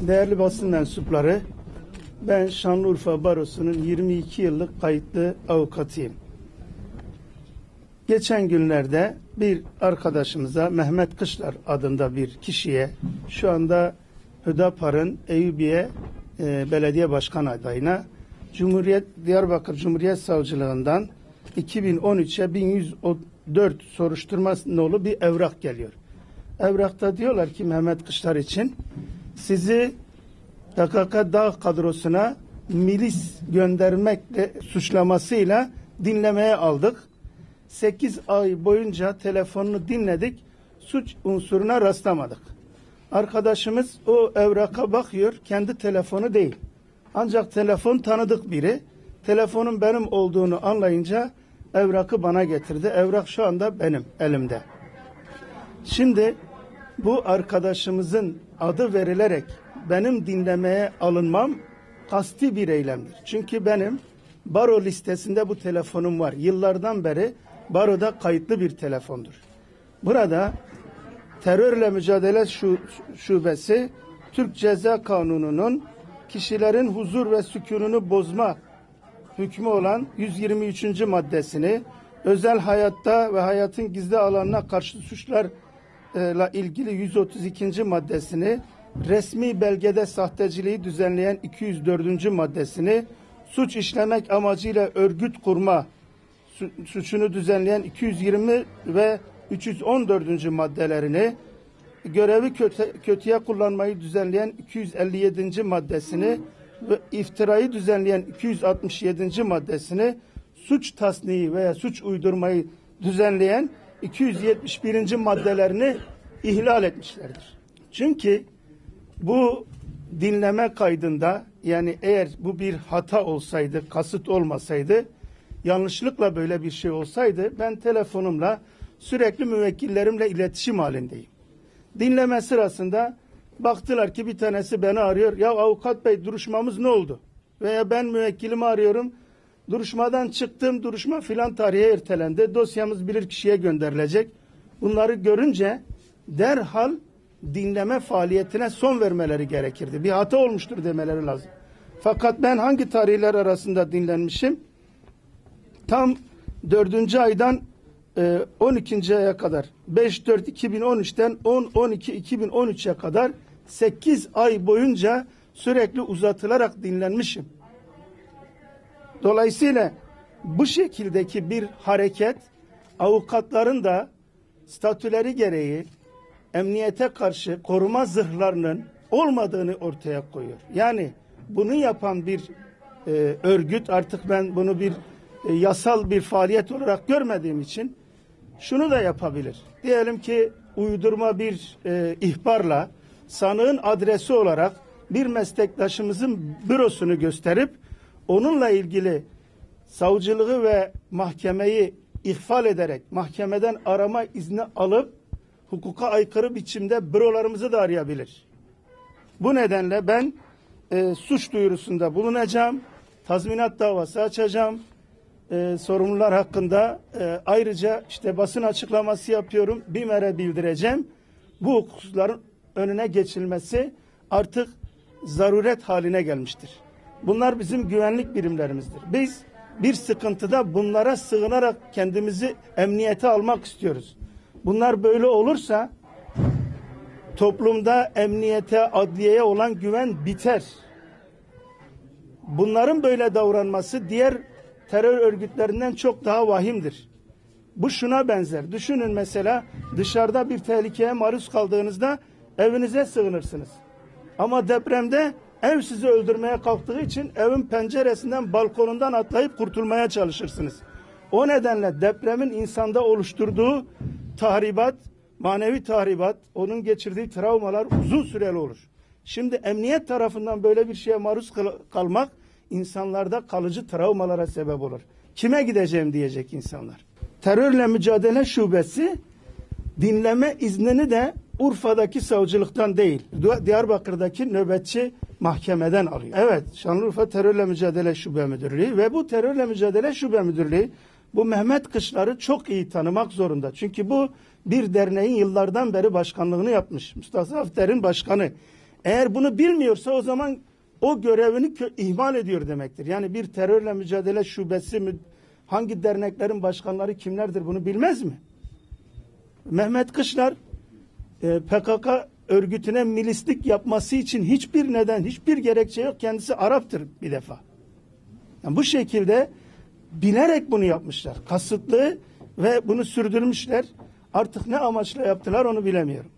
Değerli basın mensupları, ben Şanlıurfa Barosu'nun 22 yıllık kayıtlı avukatıyım. Geçen günlerde bir arkadaşımıza Mehmet Kışlar adında bir kişiye şu anda Hüdapar'ın Eyüpiye e, belediye başkan adayına Cumhuriyet Diyarbakır Cumhuriyet Savcılığından 2013'e 1104 soruşturma nolu bir evrak geliyor. Evrakta diyorlar ki Mehmet Kışlar için sizi PKK dağ kadrosuna milis göndermekle suçlamasıyla dinlemeye aldık. 8 ay boyunca telefonunu dinledik. Suç unsuruna rastlamadık. Arkadaşımız o evraka bakıyor. Kendi telefonu değil. Ancak telefon tanıdık biri. Telefonun benim olduğunu anlayınca evrakı bana getirdi. Evrak şu anda benim elimde. Şimdi bu arkadaşımızın adı verilerek benim dinlemeye alınmam kasti bir eylemdir. Çünkü benim baro listesinde bu telefonum var. Yıllardan beri baroda kayıtlı bir telefondur. Burada terörle mücadele şu, şubesi Türk Ceza Kanunu'nun kişilerin huzur ve sükununu bozma hükmü olan 123. maddesini özel hayatta ve hayatın gizli alanına karşı suçlarla ilgili 132. maddesini resmi belgede sahteciliği düzenleyen 204. maddesini suç işlemek amacıyla örgüt kurma su- suçunu düzenleyen 220 ve 314. maddelerini görevi kötü, kötüye kullanmayı düzenleyen 257. maddesini ve iftirayı düzenleyen 267. maddesini suç tasniği veya suç uydurmayı düzenleyen 271. maddelerini ihlal etmişlerdir. Çünkü bu dinleme kaydında yani eğer bu bir hata olsaydı, kasıt olmasaydı, yanlışlıkla böyle bir şey olsaydı ben telefonumla sürekli müvekkillerimle iletişim halindeyim. Dinleme sırasında baktılar ki bir tanesi beni arıyor. Ya avukat bey duruşmamız ne oldu? Veya ben müvekkilimi arıyorum. Duruşmadan çıktım. Duruşma filan tarihe ertelendi. Dosyamız bilir kişiye gönderilecek. Bunları görünce derhal dinleme faaliyetine son vermeleri gerekirdi. Bir hata olmuştur demeleri lazım. Fakat ben hangi tarihler arasında dinlenmişim? Tam dördüncü aydan e, 12. aya kadar 5-4-2013'ten 10-12-2013'e kadar 8 ay boyunca sürekli uzatılarak dinlenmişim. Dolayısıyla bu şekildeki bir hareket avukatların da statüleri gereği emniyete karşı koruma zırhlarının olmadığını ortaya koyuyor. Yani bunu yapan bir e, örgüt artık ben bunu bir e, yasal bir faaliyet olarak görmediğim için şunu da yapabilir. Diyelim ki uydurma bir e, ihbarla sanığın adresi olarak bir meslektaşımızın bürosunu gösterip onunla ilgili savcılığı ve mahkemeyi ihfal ederek mahkemeden arama izni alıp hukuka aykırı biçimde bürolarımızı da arayabilir. Bu nedenle ben e, suç duyurusunda bulunacağım, tazminat davası açacağım, e, sorumlular hakkında e, ayrıca işte basın açıklaması yapıyorum, BİMER'e bildireceğim. Bu hukusların önüne geçilmesi artık zaruret haline gelmiştir. Bunlar bizim güvenlik birimlerimizdir. Biz bir sıkıntıda bunlara sığınarak kendimizi emniyete almak istiyoruz. Bunlar böyle olursa toplumda emniyete, adliyeye olan güven biter. Bunların böyle davranması diğer terör örgütlerinden çok daha vahimdir. Bu şuna benzer. Düşünün mesela dışarıda bir tehlikeye maruz kaldığınızda evinize sığınırsınız. Ama depremde ev sizi öldürmeye kalktığı için evin penceresinden, balkonundan atlayıp kurtulmaya çalışırsınız. O nedenle depremin insanda oluşturduğu tahribat, manevi tahribat, onun geçirdiği travmalar uzun süreli olur. Şimdi emniyet tarafından böyle bir şeye maruz kal- kalmak insanlarda kalıcı travmalara sebep olur. Kime gideceğim diyecek insanlar. Terörle mücadele şubesi dinleme iznini de Urfa'daki savcılıktan değil, Diyarbakır'daki nöbetçi mahkemeden alıyor. Evet, Şanlıurfa Terörle Mücadele Şube Müdürlüğü ve bu Terörle Mücadele Şube Müdürlüğü bu Mehmet Kışlar'ı çok iyi tanımak zorunda. Çünkü bu bir derneğin yıllardan beri başkanlığını yapmış. Mustafa After'in başkanı. Eğer bunu bilmiyorsa o zaman o görevini ihmal ediyor demektir. Yani bir terörle mücadele şubesi mü- hangi derneklerin başkanları kimlerdir bunu bilmez mi? Mehmet Kışlar e, PKK örgütüne milislik yapması için hiçbir neden, hiçbir gerekçe yok. Kendisi Arap'tır bir defa. Yani bu şekilde bilerek bunu yapmışlar. Kasıtlı ve bunu sürdürmüşler. Artık ne amaçla yaptılar onu bilemiyorum.